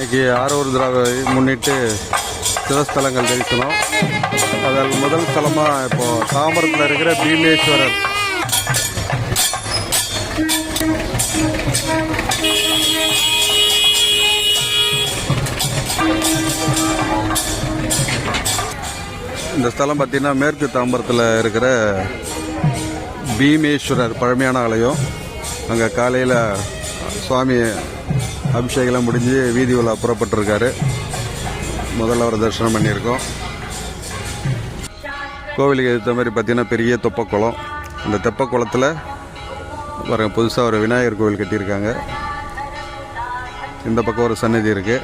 இன்னைக்கு ஆரூர் திராவை முன்னிட்டு சிவஸ்தலங்கள் தரிசனம். அதில் முதல் ஸ்தலமாக இப்போ தாமரத்தில் இருக்கிற பீமேஸ்வரர். இந்த ஸ்தலம் பார்த்தீங்கன்னா மேற்கு தாம்பரத்தில் இருக்கிற பீமேஸ்வரர் பழமையான ஆலயம். அங்கே காலையில் சுவாமி அபிஷேகம்லாம் முடிஞ்சு வீதி உலா புறப்பட்டிருக்காரு. முதல்ல அவர் தரிசனம் பண்ணியிருக்கோம். கோவிலுக்கு ஏற்ற மாதிரி பார்த்தீங்கன்னா பெரிய தெப்பக்குளம். அந்த தெப்பக்குளத்தில் வர புதுசாக ஒரு விநாயகர் கோவில் கட்டியிருக்காங்க. இந்த பக்கம் ஒரு சன்னதி இருக்குது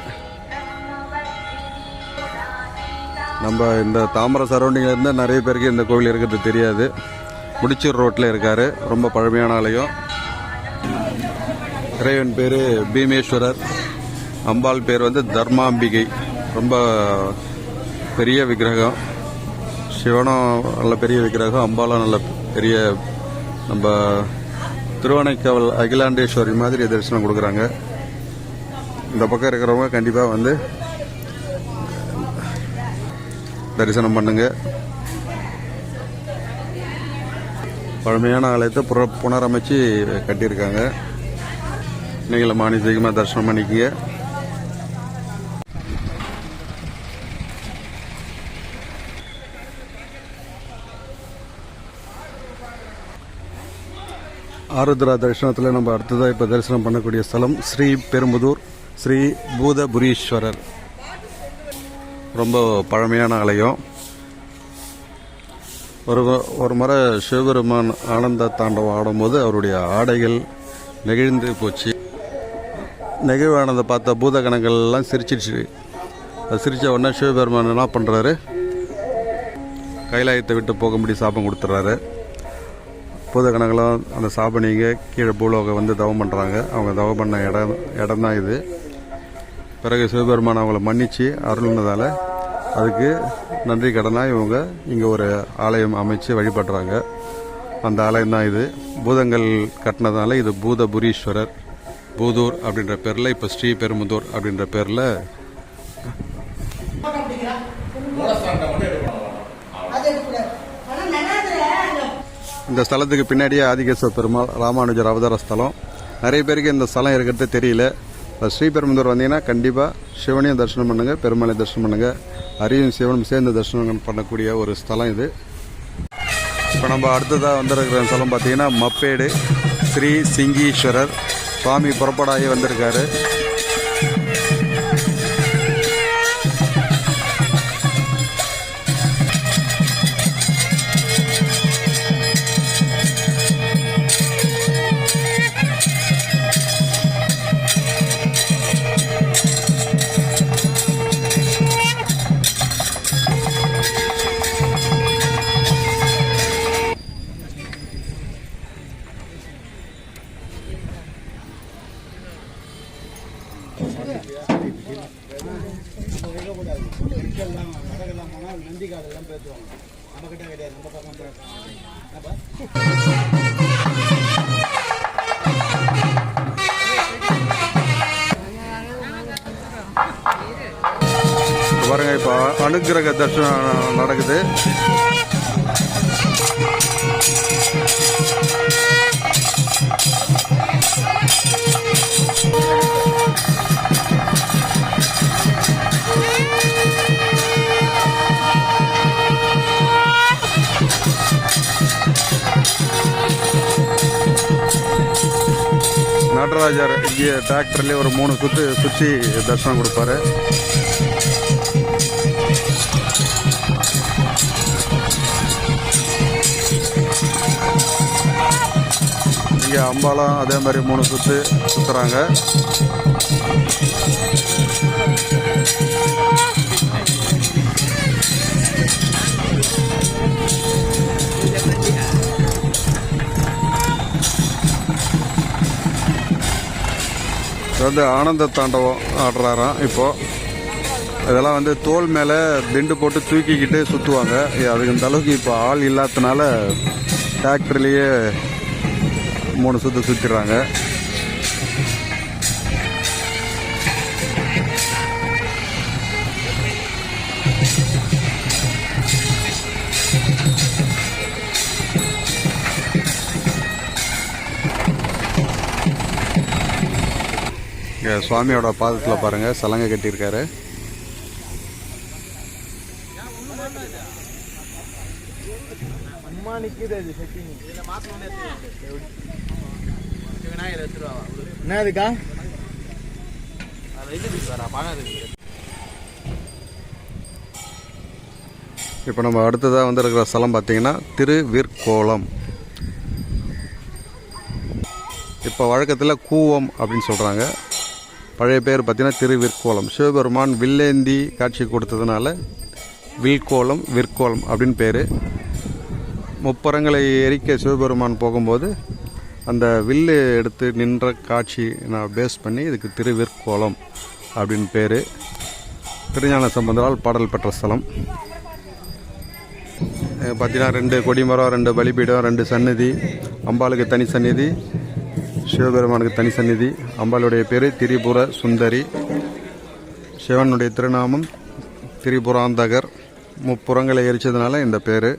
நம்ம இந்த தாமரை சரௌண்டிங்கில் இருந்து நிறைய பேருக்கு இந்த கோவில் இருக்கிறது தெரியாது. முடிச்சூர் ரோட்டில் இருக்கார். ரொம்ப பழமையான ஆலயம். இறைவன் பேர் பீமேஸ்வரர். அம்பாள் பேர் வந்து தர்மாம்பிகை. ரொம்ப பெரிய விக்கிரகம். சிவனும் நல்ல பெரிய விக்கிரகம் அம்பாலும் நல்ல பெரிய நம்ம திருவணைக்காவல் அகிலாண்டேஸ்வரி மாதிரி தரிசனம் கொடுக்குறாங்க. இந்த பக்கம் இருக்கிறவங்க கண்டிப்பாக வந்து தரிசனம் பண்ணுங்கள் பழமையான ஆலயத்தை புற புனரமைச்சு கட்டியிருக்காங்க. நீங்களும் மானிசீகமாக தரிசனம் பண்ணிக்கிங்க. ஆருத்ரா தரிசனத்தில் நம்ம அடுத்ததாக இப்போ தரிசனம் பண்ணக்கூடிய ஸ்தலம் ஸ்ரீ பெரும்புதூர் ஸ்ரீ பூதபுரீஸ்வரர். ரொம்ப பழமையான ஆலயம். ஒரு ஒரு முறை சிவபெருமான் ஆனந்த தாண்டவம் ஆடும்போது அவருடைய ஆடைகள் நெகிழ்ந்து போச்சு. நெகிழ்வானதை பார்த்த பூத கணங்கள்லாம் சிரிச்சிடுச்சு. அது சிரித்த உடனே சிவபெருமான் என்ன பண்ணுறாரு கைலாயத்தை விட்டு போகும்படி சாபம் கொடுத்துட்றாரு பூதகணங்களும் அந்த சாபம் கீழே பூலோகம் வந்து தவம் பண்ணுறாங்க அவங்க தவம் பண்ண இடம் இடம் தான் இது. பிறகு சிவபெருமான் அவங்கள மன்னிச்சு அருள்னதால் அதுக்கு நன்றி கடனாக இவங்க இங்கே ஒரு ஆலயம் அமைச்சு வழிபடுறாங்க. அந்த ஆலயம் தான் இது. பூதங்கள் கட்டினதால இது பூதபுரீஸ்வரர் பூதூர் அப்படின்ற பேரில் இப்போ ஸ்ரீ பெருமுதூர் அப்படின்ற பேரில் இந்த ஸ்தலத்துக்கு பின்னாடியே ஆதிகேஸ்வர பெருமாள் ராமானுஜர் அவதார ஸ்தலம். நிறைய பேருக்கு இந்த ஸ்தலம் இருக்கிறது தெரியல. ஸ்ரீபெரும்புதூர் வந்தீங்கன்னா கண்டிப்பாக சிவனையும் தரிசனம் பண்ணுங்கள் பெருமாளையும் தரிசனம் பண்ணுங்கள் அரியும் சிவனும் சேர்ந்து தரிசனம் பண்ணக்கூடிய ஒரு ஸ்தலம் இது. இப்போ நம்ம அடுத்ததாக வந்திருக்கிற ஸ்தலம் பார்த்தீங்கன்னா மப்பேடு ஸ்ரீ சிங்கீஸ்வரர். சுவாமி புறப்படாகி வந்திருக்காரு. பாருங்க இப்போ அனுக்கிரக தரிசனம் நடக்குது. நடராஜர் இங்கே டிராக்டர்லேயே ஒரு மூணு சுற்று சுற்றி தரிசனம் கொடுப்பாரு. இங்கே அம்பாலாம் அதே மாதிரி மூணு சுற்று சுற்றுறாங்க இது வந்து ஆனந்த தாண்டவம் ஆடுறாராம் இப்போ. இதெல்லாம் வந்து தோல் மேலே திண்டு போட்டு தூக்கிக்கிட்டு சுற்றுவாங்க அதுக்கு இந்த அளவுக்கு இப்போ ஆள் இல்லாததுனால டிராக்டர்லேயே மூணு சுற்று சுற்றிடுறாங்க சுவாமியோட பாதத்தில் பாருங்க சலங்கை கட்டியிருக்காரு. என்ன இப்போ நம்ம அடுத்ததாக வந்து இருக்கிற ஸ்தலம் பார்த்தீங்கன்னா திருவிற்கோலம் இப்போ வழக்கத்தில் கூவம் அப்படின்னு சொல்கிறாங்க பழைய பேர் பார்த்திங்கன்னா திருவிற்கோலம் சிவபெருமான் வில்லேந்தி காட்சி கொடுத்ததுனால வில்கோலம் விற்கோலம் அப்படின்னு பேர். முப்பரங்களை எரிக்க சிவபெருமான் போகும்போது அந்த வில்லு எடுத்து நின்ற காட்சி நான் பேஸ் பண்ணி இதுக்கு திருவிற்கோலம் அப்படின்னு பேர். திருஞான சம்பந்தரால் பாடல் பெற்ற ஸ்தலம். பார்த்தீங்கன்னா ரெண்டு கொடிமரம் ரெண்டு பலிபீடம் ரெண்டு சந்நிதி அம்பாளுக்கு தனி சந்நிதி சிவபெருமானுக்கு தனி சந்நிதி அம்பாளுடைய பேர் திரிபுர சுந்தரி. சிவனுடைய திருநாமம் திரிபுராந்தகர். முப்புறங்களை எரிச்சதுனால இந்த பேர்.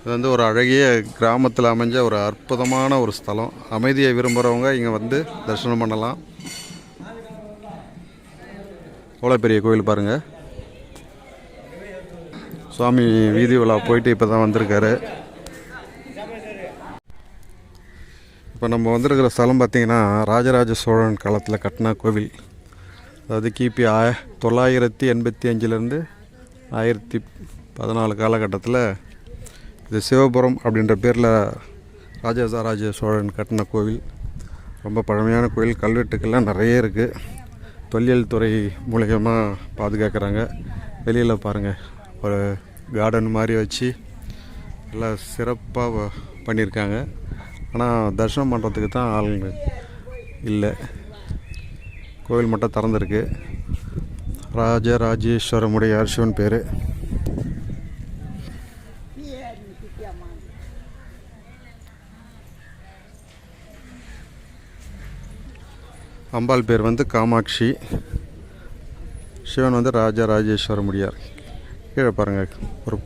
இது வந்து ஒரு அழகிய கிராமத்தில் அமைஞ்ச ஒரு அற்புதமான ஒரு ஸ்தலம். அமைதியை விரும்புகிறவங்க இங்கே வந்து தரிசனம் பண்ணலாம். அவ்வளோ பெரிய கோயில் பாருங்கள் சுவாமி வீதி உலா போயிட்டு இப்போ தான் வந்திருக்காரு. இப்போ நம்ம வந்திருக்கிற ஸ்தலம் பார்த்திங்கன்னா ராஜராஜ சோழன் காலத்தில் கட்டின கோவில். அதாவது கிபி ஆ தொள்ளாயிரத்தி எண்பத்தி அஞ்சுலேருந்து ஆயிரத்தி பதினாலு காலகட்டத்தில் இது சிவபுரம் அப்படின்ற பேரில் ராஜராஜ சோழன் கட்டின கோவில். ரொம்ப பழமையான கோவில். கல்வெட்டுக்கெல்லாம் நிறைய இருக்குது தொல்லியல் துறை மூலியமாக பாதுகாக்கிறாங்க. வெளியில் பாருங்கள் ஒரு கார்டன் மாதிரி வச்சு நல்லா சிறப்பாக பண்ணியிருக்காங்க ஆனால் தரிசனம் பண்ணுறதுக்கு தான் ஆளுங்க இல்லை. கோவில் மட்டும் திறந்துருக்கு. ராஜராஜேஸ்வரமுடைய சிவன் பேர். அம்பாள் பேர் வந்து காமாட்சி. சிவன் வந்து ராஜராஜேஸ்வர முடியார் கீழே பாருங்கள் ஒரு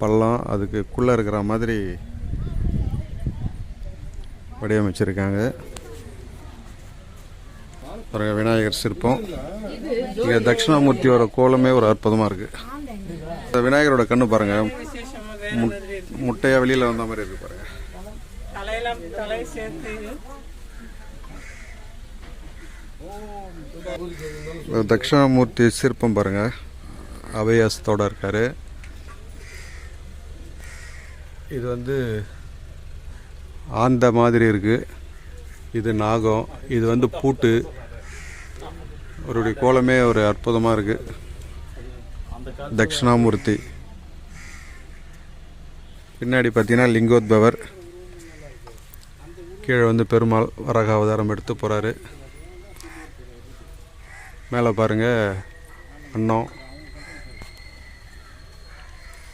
பள்ளம் அதுக்குள்ளே இருக்கிற மாதிரி வடிவமைச்சிருக்காங்க. பாருங்க விநாயகர் சிற்பம். இங்கே தட்சிணாமூர்த்தியோட கோலமே ஒரு அற்புதமாக இருக்குது இந்த விநாயகரோட கண்ணு பாருங்கள் முட்டையாக வெளியில் வந்த மாதிரி இருக்குது பாருங்கள் தலையெல்லாம் தலை சேர்த்து. தட்சிணாமூர்த்தி சிற்பம் பாருங்க. அபயாசத்தோட இருக்காரு. இது வந்து ஆந்த மாதிரி இருக்குது இது நாகம் இது வந்து பூட்டு. அவருடைய கோலமே ஒரு அற்புதமாக இருக்குது தட்சிணாமூர்த்தி. பின்னாடி பார்த்தீங்கன்னா லிங்கோத்பவர். கீழே வந்து பெருமாள் வரக அவதாரம் எடுத்து போகிறாரு மேலே பாருங்கள் அன்னம்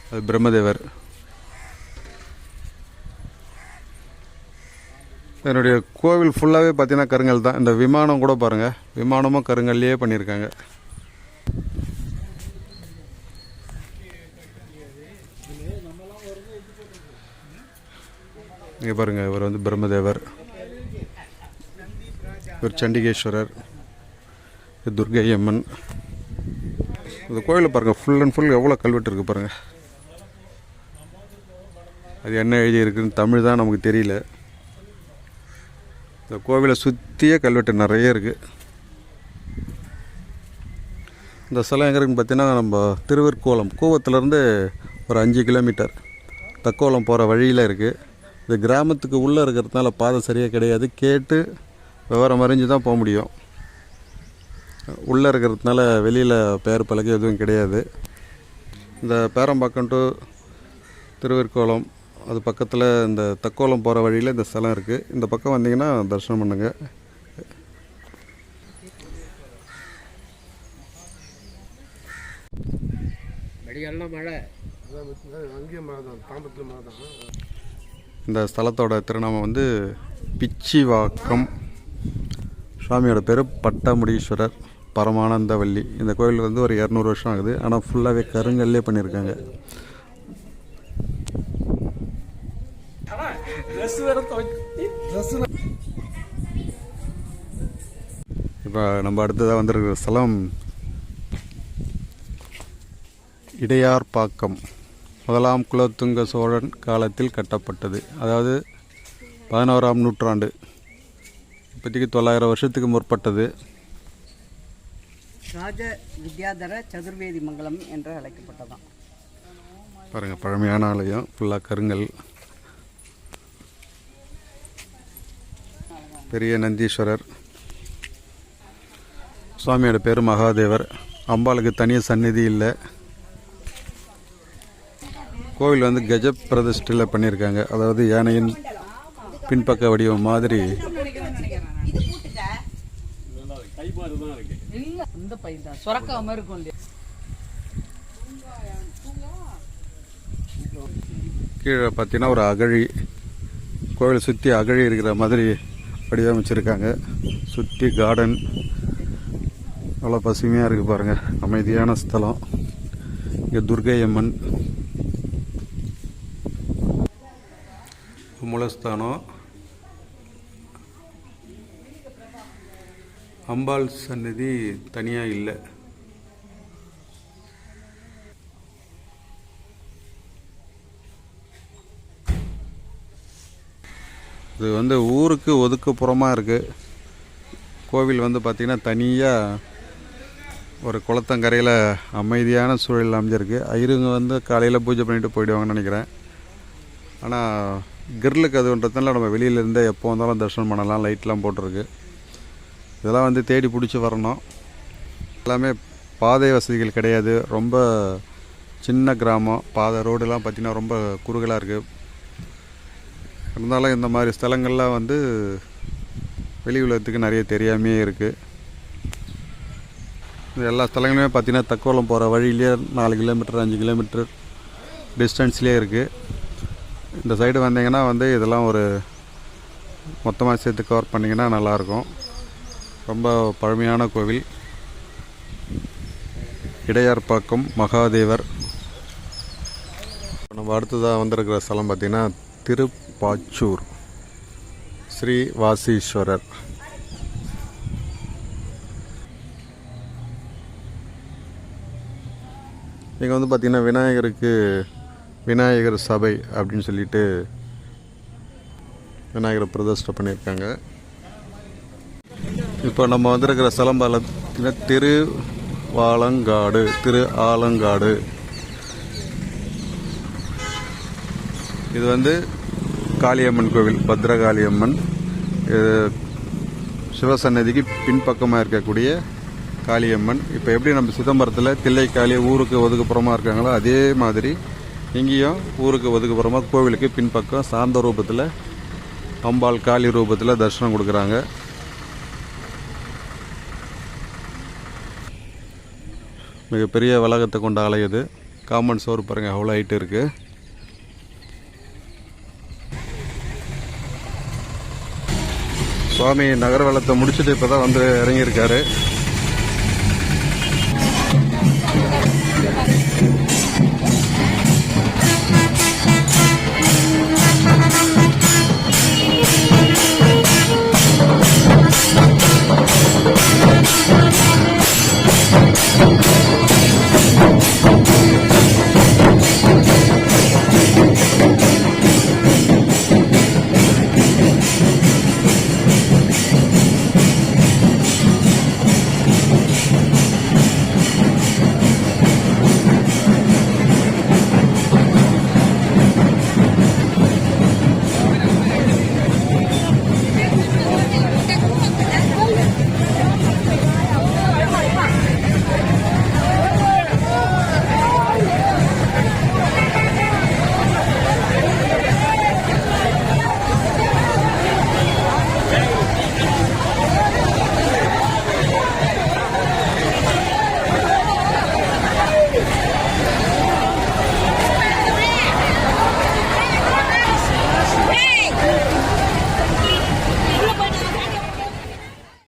அது பிரம்மதேவர். என்னுடைய கோவில் ஃபுல்லாகவே பார்த்தீங்கன்னா கருங்கல் தான். இந்த விமானம் கூட பாருங்கள் விமானமும் கருங்கல்லையே பண்ணியிருக்காங்க. இங்கே பாருங்கள் இவர் வந்து பிரம்மதேவர். இவர் சண்டிகேஸ்வரர். துர்கை அம்மன் இந்த கோயிலை பாருங்கள் ஃபுல் அண்ட் ஃபுல் எவ்வளோ கல்வெட்டு இருக்குது பாருங்கள் அது என்ன எழுதியிருக்குன்னு தமிழ் தான் நமக்கு தெரியல. இந்த கோவிலை சுற்றியே கல்வெட்டு நிறைய இருக்குது இந்த சிலை எங்கே இருக்குன்னு பார்த்தீங்கன்னா நம்ம திருவிற்கோலம் கூவத்துலேருந்து ஒரு அஞ்சு கிலோமீட்டர். தக்கோலம் போகிற வழியில் இருக்குது இந்த கிராமத்துக்கு உள்ளே இருக்கிறதுனால பாதை சரியாக கிடையாது. கேட்டு விவரம் அறிஞ்சு தான் போக முடியும். உள்ளே இருக்கிறதுனால வெளியில் பெயர் பலகை எதுவும் கிடையாது. இந்த பேரம்பாக்கம் டு திருவிற்கோலம் அது பக்கத்தில் இந்த தக்கோலம் போகிற வழியில் இந்த ஸ்தலம் இருக்குது இந்த பக்கம் வந்தீங்கன்னா தரிசனம் பண்ணுங்க. மெடிக்கல்லாம் மழை. இந்த ஸ்தலத்தோட திருநாமம் வந்து பிச்சிவாக்கம். சுவாமியோட பேர் பட்டமுடீஸ்வரர் பரமானந்தவல்லி. இந்த கோயில் வந்து ஒரு இரநூறு வருஷம் ஆகுது. ஆனால் ஃபுல்லாகவே கருங்கல்லே பண்ணியிருக்காங்க ட்ரெஸ் வேற துவைச்சி. இப்போ நம்ம அடுத்ததாக வந்திருக்கிற ஸ்தலம் இடையார்பாக்கம். முதலாம் குலோத்துங்க சோழன் காலத்தில் கட்டப்பட்டது. அதாவது பதினோராம் நூற்றாண்டு. இப்போதைக்கு தொள்ளாயிரம் வருஷத்துக்கு முற்பட்டது. ராஜ வித்யாதர சதுர்வேதி மங்கலம் என்று அழைக்கப்பட்டதாம். பாருங்கள் பழமையான ஆலயம். ஃபுல்லாக கருங்கல். பெரிய நந்தீஸ்வரர். சுவாமியோட பேர் மகாதேவர். அம்பாளுக்கு தனியாக சந்நிதி இல்லை. கோவில் வந்து கஜ பிரதிஷ்டில் பண்ணியிருக்காங்க அதாவது யானையின் பின்பக்க வடிவம் மாதிரி. கீழே பார்த்தீங்கன்னா ஒரு அகழி. கோவில் சுற்றி அகழி இருக்கிற மாதிரி வடிவமைச்சிருக்காங்க. சுற்றி கார்டன் நல்லா பசுமையாக இருக்குது பாருங்கள் அமைதியான ஸ்தலம். இங்கே துர்கை அம்மன். மூலஸ்தானம் அம்பாள் சன்னதி தனியாக இல்லை. இது வந்து ஊருக்கு ஒதுக்குப்புறமாக இருக்குது கோவில் வந்து பார்த்திங்கன்னா தனியாக ஒரு குளத்தங்கரையில் அமைதியான சூழல் அமைஞ்சிருக்கு. ஐயருங்க வந்து காலையில் பூஜை பண்ணிட்டு போயிடுவாங்கன்னு நினைக்கிறேன். ஆனால் கிரிலுக்கு அதுன்றதுனால நம்ம வெளியிலேருந்தே எப்போ வந்தாலும் தரிசனம் பண்ணலாம் லைட்லாம் போட்டிருக்கு. இதெல்லாம் வந்து தேடி பிடிச்சி வரணும். எல்லாமே பாதை வசதிகள் கிடையாது. ரொம்ப சின்ன கிராமம். பாதை ரோடுலாம் பார்த்திங்கன்னா ரொம்ப குறுகலாக இருக்குது இருந்தாலும் இந்த மாதிரி ஸ்தலங்கள்லாம் வந்து வெளி உலகத்துக்கு நிறைய தெரியாமையே இருக்குது இது எல்லா ஸ்தலங்களுமே பார்த்திங்கன்னா தக்கோலம் போகிற வழியிலே நாலு கிலோமீட்டர் அஞ்சு கிலோமீட்டர் டிஸ்டன்ஸ்லேயே இருக்குது இந்த சைடு வந்தீங்கன்னா வந்து இதெல்லாம் ஒரு மொத்தமாக சேர்த்து கவர் பண்ணிங்கன்னா நல்லாயிருக்கும். ரொம்ப பழமையான கோவில். இடையார்பாக்கம் மகாதேவர். நம்ம அடுத்ததாக வந்திருக்கிற ஸ்தலம் பார்த்திங்கன்னா பாச்சூர். ஸ்ரீ வாசீஸ்வரர் இங்கே வந்து பார்த்திங்கன்னா விநாயகருக்கு விநாயகர் சபை அப்படின்னு சொல்லிட்டு விநாயகரை பிரதிஷ்டை பண்ணியிருக்காங்க. இப்போ நம்ம வந்திருக்கிற ஸ்தலம் பார்த்தீங்கன்னா திரு வாலங்காடு திரு ஆலங்காடு. இது வந்து காளியம்மன் கோவில் பத்ரகாளியம்மன் சிவசன்னதிக்கு பின்பக்கமாக இருக்கக்கூடிய காளியம்மன். இப்போ எப்படி நம்ம சிதம்பரத்தில் தில்லைக்காளி ஊருக்கு ஒதுக்குப்புறமாக இருக்காங்களோ அதே மாதிரி இங்கேயும் ஊருக்கு ஒதுக்குப்புறமாக கோவிலுக்கு பின்பக்கம் சாந்த ரூபத்தில் அம்பாள் காளி ரூபத்தில் தரிசனம் கொடுக்குறாங்க. மிகப்பெரிய வளாகத்தை கொண்ட ஆலயம் இது. காமன் சோறு பாருங்கள் அவ்வளோ ஹைட்டு இருக்குது சுவாமி நகர வளத்தை முடிச்சுட்டு இப்போ தான் வந்து இறங்கியிருக்காரு.